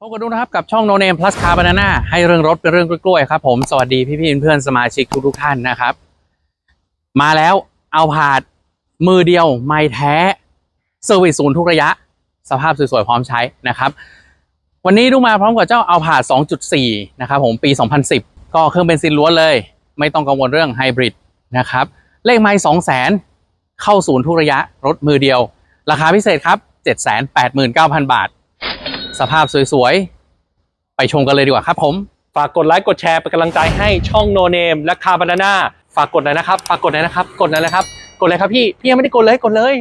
พบกันดูนะครับกับช่อง No Name Plus Car Banana ให้เรื่องรถเป็นเรื่องกล้วยๆครับผม สวัสดีพี่ๆเพื่อนๆสมาชิกทุกๆท่านนะครับ มาแล้วเอาผาดมือเดียว ไม่แท้เซอร์วิสศูนย์ทุกระยะ สภาพสวยๆพร้อมใช้นะครับ วันนี้ดูมาพร้อมกับเจ้าเอาผาด 2.4 นะครับผมปี 2010 ก็เครื่องเบนซินล้วนเลย ไม่ต้องกังวลเรื่องไฮบริดนะครับ เลขไมล์200,000 เข้าศูนย์ทุกระยะรถมือเดียว ราคาพิเศษครับ 789,000 บาท สภาพสวยๆ ไปชมกันเลยดีกว่าครับผม ฝากกดไลค์กดแชร์เป็นกำลังใจให้ช่องโนเนมและคาบานาน่าฝากกดหน่อยนะครับ ฝากกดหน่อยนะครับ กดหน่อยนะครับ กดเลยครับพี่ พี่ยังไม่ได้กดเลยกดเลย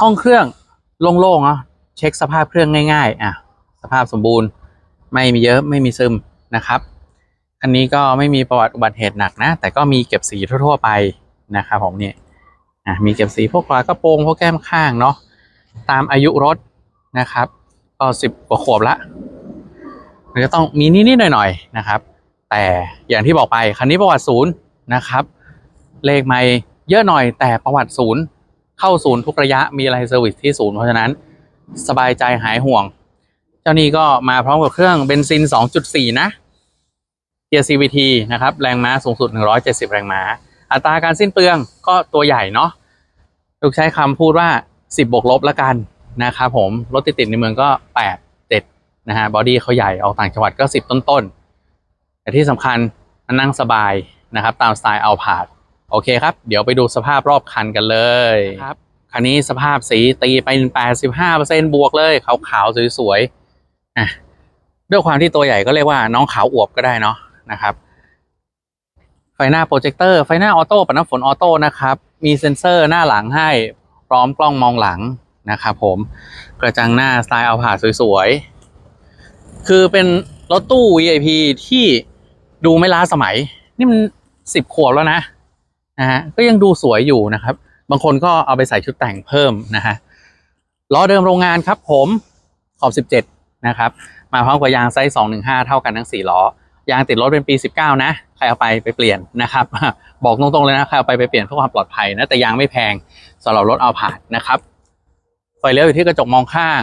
ห้องเครื่องโล่งๆเนาะเช็คสภาพเครื่องง่ายๆอะสภาพสมบูรณ์ไม่มีเยอะไม่มีซึมนะครับคันนี้ก็ไม่มีประวัติอุบัติเหตุหนักนะ แต่ก็มีเก็บสีทั่วๆไปนะครับผมเนี่ยอะมีเก็บสีพวกฝากระโปรงพวกแก้มข้างเนาะตามอายุรถนะครับก็สิบกว่าขวบละมันก็ต้องมีนิดๆหน่อยๆนะครับ แต่อย่างที่บอกไปคันนี้ประวัติศูนย์นะครับ เลขไม่เยอะหน่อยแต่ประวัติศูนย์ เข้าศูนย์ทุกระยะมีอะไรเซอร์วิสที่ศูนย์เพราะฉะนั้นสบายใจหายห่วง เจ้านี้ก็มาพร้อมกับเครื่องเบนซิน 2.4 นะเกียร์ CVT นะครับ แรงม้าสูงสุด 170 แรงม้า อัตราการสิ้นเปลืองก็ตัวใหญ่เนาะลูกใช้คำพูดว่า 10 บวกลบละกันนะครับผม รถติดๆในเมืองก็ 8 7 นะฮะ บอดี้เขาใหญ่ ออกต่างจังหวัดก็ 10 ต้นๆ แต่ที่สำคัญมันนั่งสบายนะครับ ตามสไตล์เอาผาด โอเคครับ เดี๋ยวไปดูสภาพรอบคันกันเลยครับคันนี้สภาพสีตีไป 85%บวกเลยขาวๆสวยๆอะด้วยความที่ตัวใหญ่ก็เรียกว่าน้องขาวอวบก็ได้เนาะนะครับ ไฟหน้าโปรเจคเตอร์ไฟหน้าออโต้ปัดน้ำฝนออโต้นะครับ มีเซ็นเซอร์หน้าหลังให้พร้อมกล้องมองหลังนะครับผมกระจังหน้าสไตล์เอาผ่าสวยๆ คือเป็นรถตู้ VIP ที่ดูไม่ล้าสมัย นี่มันสิบขวบแล้วนะ นะฮะก็ยังดูสวยอยู่นะครับ บางคนก็เอาไปใส่ชุดแต่งเพิ่มนะฮะล้อเดิมโรงงานครับผมขอบ 17 นะครับ มาพร้อมกับยางไซส์ 215 เท่ากันทั้ง 4 ล้อ ยางติดรถเป็นปี 19 นะ ใครเอาไปไปเปลี่ยนนะครับ บอกตรงๆเลยนะ ใครเอาไปไปเปลี่ยนเพื่อความปลอดภัยนะ แต่ยางไม่แพงสำหรับรถเอาผ่านนะครับ ไฟเลี้ยวอยู่ที่กระจกมองข้าง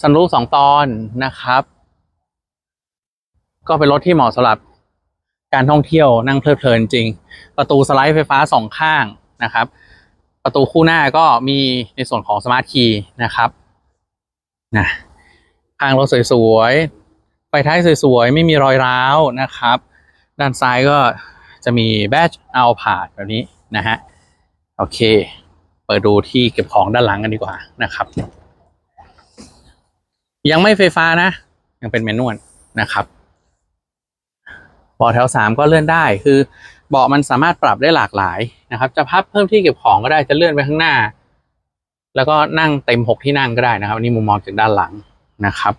ซันรูฟสองตอนนะครับ ก็เป็นรถที่เหมาะสำหรับ การท่องเที่ยวนั่งเพลิดเพลินจริง ประตูสไลด์ไฟฟ้าสองข้างนะครับ ประตูคู่หน้าก็มีในส่วนของสมาร์ทคีย์นะครับนะข้างรถสวยๆไฟท้ายสวยๆ ไม่มีรอยร้าวนะครับ ด้านซ้ายก็จะมีแบตเอาผ่าดแบบนี้นะฮะโอเค เปิดดูที่เก็บของด้านหลังกันดีกว่านะครับ ยังไม่ไฟฟ้านะ ยังเป็นแมนนวลนะครับาะแถวสามก็เลื่อนได้ คือเบาะมันสามารถปรับได้หลากหลายนะครับ จะพับเพิ่มที่เก็บของก็ได้จะเลื่อนไปข้างหน้า แล้วก็นั่งเต็มหกที่นั่งก็ได้นะครับนี่มุมมองจากด้านหลังนะครับ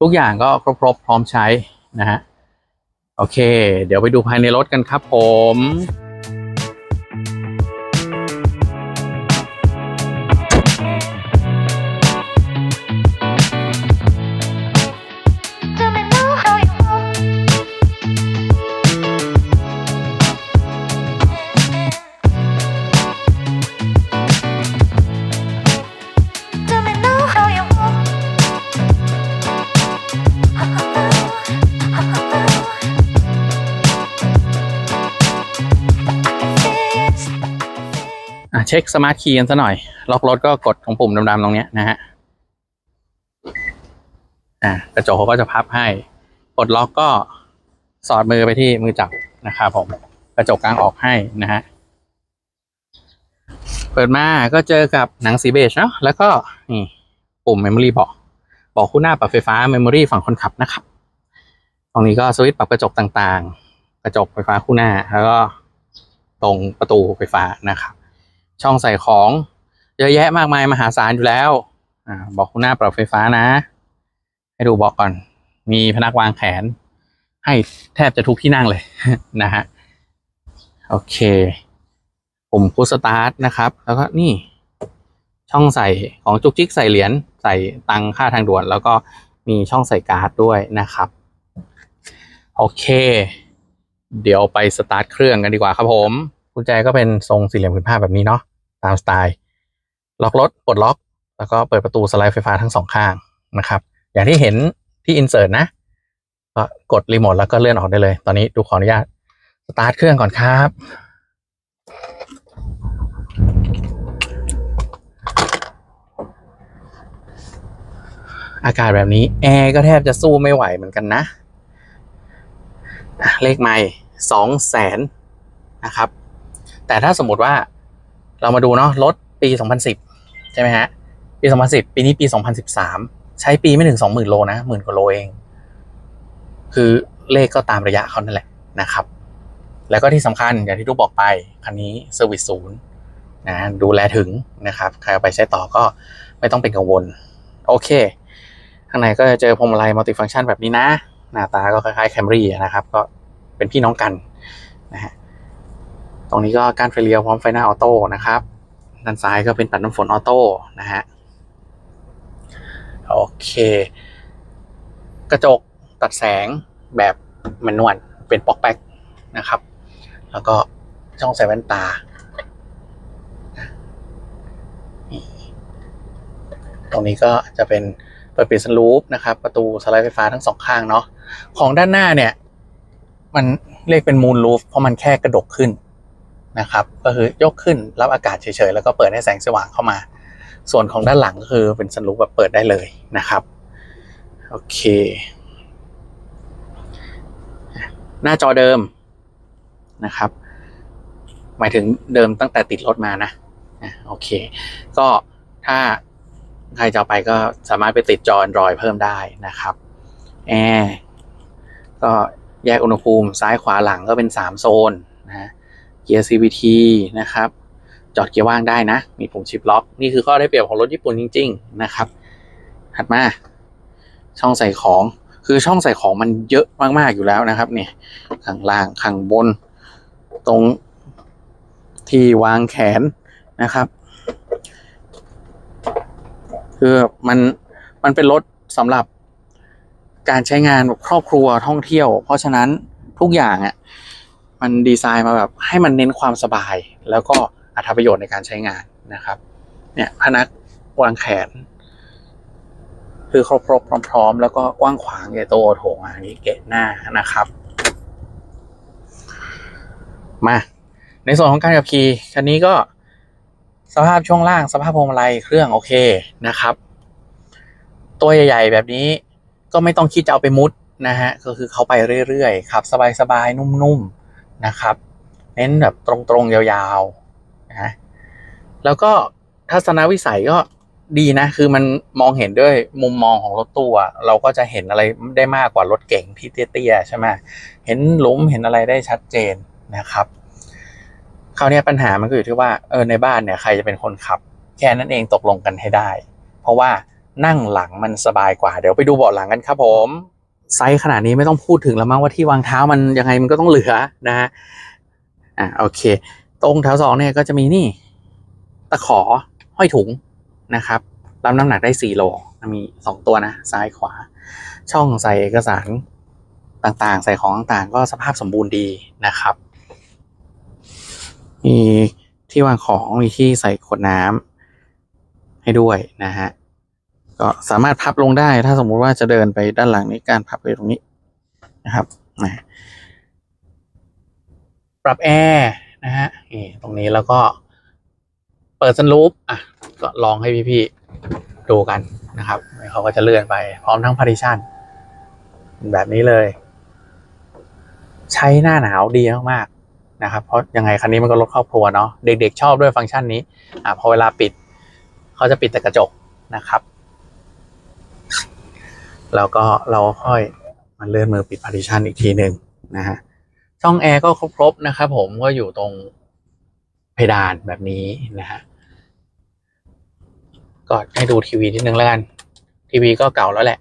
ทุกอย่างก็ครบพร้อมใช้นะฮะโอเค เดี๋ยวไปดูภายในรถกันครับผม ช็คสมาร์ทคีย์กันซะหน่อย ล็อกรถก็กดตรงปุ่มดำๆตรงนี้นะฮะอะกระจกเขาก็จะพับให้กดล็อกก็สอดมือไปที่มือจับนะครับผมกระจกกลางออกให้นะฮะเปิดมาก็เจอกับหนังสีเบจเนาะแล้วก็นี่ปุ่ม Memory บอกบอกคู่หน้าปรับไฟฟ้า Memory ฝั่งคนขับนะครับ ตรงนี้ก็สวิตช์ปรับกระจกต่างๆ กระจกไฟฟ้าคู่หน้า แล้วก็ตรงประตูไฟฟ้านะครับ ช่องใส่ของ เยอะแยะมากมายมหาศาลอยู่แล้วอบอกคู่หน้าปรับไฟฟ้านะ ให้ดูบอกก่อน มีพนักวางแขน ให้แทบจะทุกที่นั่งเลยนะฮะโอเคปุ่มพุชสตาร์ทนะครับ แล้วก็นี่ ช่องใส่ของจุกจิกใส่เหรียญใส่ตังค่าทางด่วน แล้วก็มีช่องใส่การ์ดด้วยนะครับ โอเค เดี๋ยวไปสตาร์ทเครื่องกันดีกว่าครับผมกุญแจก็เป็นทรงสี่เหลี่ยมผืนผ้าแบบนี้เนาะ ตามสไตล์ล็อกรถปลดล็อก แล้วก็เปิดประตูสไลด์ไฟฟ้าทั้งสองข้างนะครับ อย่างที่เห็นที่อินเสิร์ตนะก็กดรีโมทแล้วก็เลื่อนออกได้เลย ตอนนี้ดูขออนุญาตสตาร์ทเครื่องก่อนครับ อากาศแบบนี้ แอร์ก็แทบจะสู้ไม่ไหวเหมือนกันนะอะเลขไม่สองแสนนะครับ แต่ถ้าสมมติว่า เรามาดูเนาะรถปี 2010 ใช่ไหมฮะ ปี 2010 ปีนี้ปี 2013 ใช้ปีไม่ถึง 20,000 โลนะหมื่นกว่าโลเอง คือเลขก็ตามระยะเขานั่นแหละนะครับ แล้วก็ที่สำคัญอย่างที่ทุกบอกไป คันนี้เซอร์วิสศูนย์นะดูแลถึงนะครับ ใครเอาไปใช้ต่อก็ไม่ต้องเป็นกังวล โอเค ข้างในก็จะเจอพวงมาลัยมัลติฟังก์ชันแบบนี้นะ หน้าตาก็คล้ายๆแคมรี่นะครับ ก็เป็นพี่น้องกันนะฮะ ตรงนี้ก็การไฟเลี้ยวพร้อมไฟหน้าออโต้นะครับ ด้านซ้ายก็เป็นปัดน้ำฝนออโต้นะฮะ โอเค กระจกตัดแสงแบบแมนนวลเป็นปอกแป๊กนะครับ แล้วก็ช่องใส่แว่นตาตรงนี้ก็จะเป็นเปิดปิดสลูปนะครับ ประตูสไลด์ไฟฟ้าทั้งสองข้างเนาะของด้านหน้าเนี่ย มันเรียกเป็นมูนลูฟเพราะมันแค่กระดกขึ้น นะครับ ก็คือยกขึ้นรับอากาศเฉยๆ แล้วก็เปิดให้แสงสว่างเข้ามา ส่วนของด้านหลังก็คือเป็นสลูปแบบเปิดได้เลยนะครับ โอเค หน้าจอเดิมนะครับ หมายถึงเดิมตั้งแต่ติดรถมานะโอเค ก็ถ้าใครจะไปก็สามารถไปติดจอ Android เพิ่มได้นะครับแอร์ก็แยกอุณหภูมิซ้ายขวาหลังก็เป็น 3 โซน เกียร์ CVT นะครับ จอดเกียร์ว่างได้นะ มีปุ่มชิปล็อก นี่คือข้อได้เปรียบของรถญี่ปุ่นจริง ๆ นะครับ ถัดมา ช่องใส่ของ คือช่องใส่ของมันเยอะมากๆอยู่แล้วนะครับ เนี่ย ข้างล่าง ข้างบน ตรงที่วางแขนนะครับ คือมัน มันเป็นรถสำหรับการใช้งานแบบครอบครัวท่องเที่ยว เพราะฉะนั้นทุกอย่างอะ มันดีไซน์มาแบบให้มันเน้นความสบาย แล้วก็อัตประโยชน์ในการใช้งานนะครับ เนี่ยพนักวางแขน คือครบครบพร้อม ๆ แล้วก็กว้างขวางใหญ่โตโอโถงอันนี้เกะหน้านะครับ มา ในส่วนของการขับขี่คันนี้ก็สภาพช่วงล่างสภาพพวงมาลัยเครื่องโอเคนะครับ ตัวใหญ่ ๆ แบบนี้ก็ไม่ต้องคิดจะเอาไปมุดนะฮะก็คือเขาไปเรื่อยๆขับสบายๆนุ่มๆ นะครับ เน้นแบบตรงๆยาวๆนะแล้วก็ทัศนวิสัยก็ดีนะ คือมันมองเห็นด้วยมุมมองของรถตู้เราก็จะเห็นอะไรได้มากกว่ารถเก่งที่เตี้ยๆใช่ไหมเห็นหลุมเห็นอะไรได้ชัดเจนนะครับคราวนี้ปัญหามันก็อยู่ที่ว่าเออในบ้านเนี่ยใครจะเป็นคนขับ แค่นั้นเองตกลงกันให้ได้ เพราะว่านั่งหลังมันสบายกว่า เดี๋ยวไปดูเบาะหลังกันครับผม ไซส์ขนาดนี้ไม่ต้องพูดถึงแล้วมั้งว่าที่วางเท้ามันยังไงมันก็ต้องเหลือนะฮะอะโอเค ตรงแถวสองเนี่ยก็จะมีนี่ ตะขอห้อยถุงนะครับรับน้ำหนักได้4โลมีสองตัวนะซ้ายขวา ช่องใส่เอกสารต่างๆ ใส่ของต่างๆ ก็สภาพสมบูรณ์ดีนะครับมีที่วางของมีที่ใส่ขวดน้ำให้ด้วยนะฮะ ก็สามารถพับลงได้ ถ้าสมมุติว่าจะเดินไปด้านหลังนี้การพับไปตรงนี้นะครับปรับแอร์นะฮะนี่ตรงนี้แล้วก็เปิดซันรูปอะก็ลองให้พี่ๆดูกันนะครับเขาก็จะเลื่อนไปพร้อมทั้งพาร์ติชันแบบนี้เลย ใช้หน้าหนาวดีมากๆนะครับ เพราะยังไงคันนี้มันก็รถครอบครัวเนาะเด็กๆชอบด้วยฟังก์ชันนี้อะพอเวลาปิด เขาจะปิดแต่กระจกนะครับ แล้วก็เราค่อยมาเลื่อนมือปิด partition อีกทีหนึ่งนะฮะช่องแอร์ก็ครบๆนะครับผมก็อยู่ตรงเพดานแบบนี้นะฮะก็ให้ดูทีวีนิดนึงแล้วกัน ทีวีก็เก่าแล้วแหละ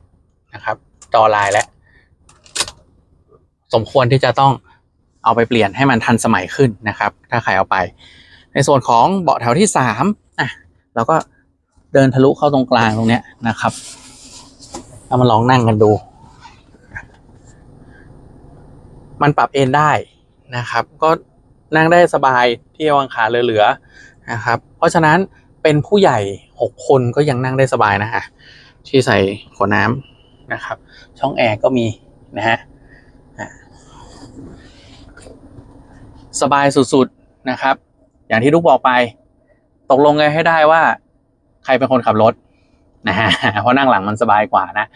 นะครับจอลายแล้วสมควรที่จะต้องเอาไปเปลี่ยนให้มันทันสมัยขึ้นนะครับ ถ้าใครเอาไป ในส่วนของเบาะแถวที่สามอะเราก็เดินทะลุเข้าตรงกลางตรงเนี้ยนะครับ เอามาลองนั่งกันดู มันปรับเอนได้นะครับ ก็นั่งได้สบายที่วางขาเหลือๆนะครับ เพราะฉะนั้นเป็นผู้ใหญ่หกคนก็ยังนั่งได้สบายนะฮะที่ใส่ขวดน้ำนะครับ ช่องแอร์ก็มีนะฮะสบายสุดๆนะครับ อย่างที่ทุกบอกไป ตกลงกันให้ได้ว่า ใครเป็นคนขับรถ นะฮะเพราะนั่งหลังมันสบายกว่านะ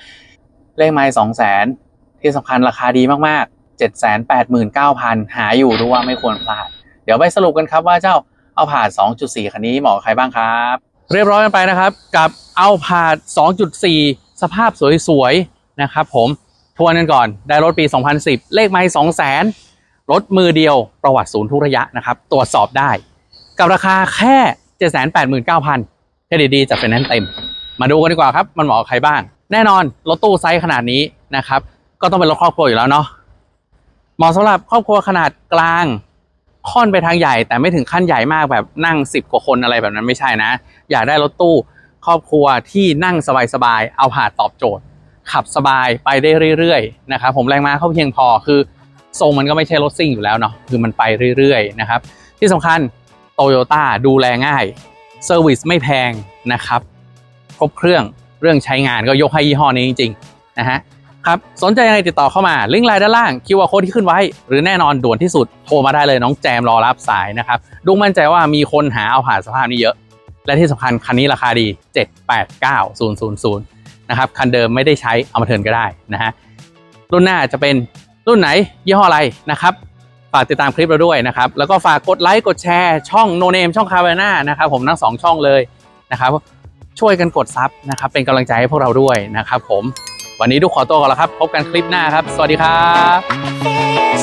เลขไม้สองแสนที่สำคัญราคาดีมากๆเจ็ดแสนแปดหมื่นเก้าพันหาอยู่ดูว่าไม่ควรพลาด เดี๋ยวไปสรุปกันครับว่าเจ้าเอาผาด2.4คันนี้เหมาะใครบ้างครับ เรียบร้อยกันไปนะครับ กับเอาผาด2.4สภาพสวยๆนะครับผมทวนกันก่อนได้รถปี 2010 เลขไม้2แสนรถมือเดียวประวัติศูนย์ทุระยะนะครับ ตรวจสอบได้ กับราคาแค่ 789,000แค่ดีๆจากไฟแนนซ์เต็ม มาดูกันดีกว่าครับ มันเหมาะกับใครบ้าง แน่นอนรถตู้ไซส์ขนาดนี้นะครับ ก็ต้องเป็นรถครอบครัวอยู่แล้วเนาะเหมาะสำหรับครอบครัวขนาดกลางค่อนไปทางใหญ่ แต่ไม่ถึงขั้นใหญ่มากแบบนั่ง 10 กว่าคนอะไรแบบนั้นไม่ใช่นะ อยากได้รถตู้ครอบครัวที่นั่งสบายๆเอาผ่าตอบโจทย์ ขับสบายไปได้เรื่อยๆนะครับผมแรงม้าเข้าเพียงพอคือทรงมันก็ไม่ใช่รถซิ่งอยู่แล้วเนาะคือมันไปเรื่อยๆนะครับที่สำคัญโตโยต้าดูแลง่ายเซอร์วิสไม่แพงนะครับ ครบเครื่องเรื่องใช้งานก็ยกให้ยี่ห้อนี้จริงๆนะฮะครับสนใจยังไงติดต่อเข้ามาลิงก์ไลน์ด้านล่างคิวอาร์โค้ดที่ขึ้นไว้ หรือแน่นอนด่วนที่สุดโทรมาได้เลยน้องแจมรอรับสายนะครับดุงมั่นใจว่ามีคนหาเอาผ่านสภาพนี้เยอะ และที่สำคัญคันนี้ราคาดี 789000 นะครับ คันเดิมไม่ได้ใช้เอามาเทิร์นก็ได้นะฮะรุ่นหน้าจะเป็นรุ่นไหนยี่ห้ออะไรนะครับฝากติดตามคลิปเราด้วยนะครับ แล้วก็ฝากกดไลค์กดแชร์ช่องโนเนมช่องคาเวน่านะครับผมทั้งสองช่องเลยนะครับ ช่วยกันกดซับนะครับ เป็นกำลังใจให้พวกเราด้วยนะครับผม วันนี้ทุกขอตัวก่อนแล้วครับ พบกันคลิปหน้าครับ สวัสดีครับ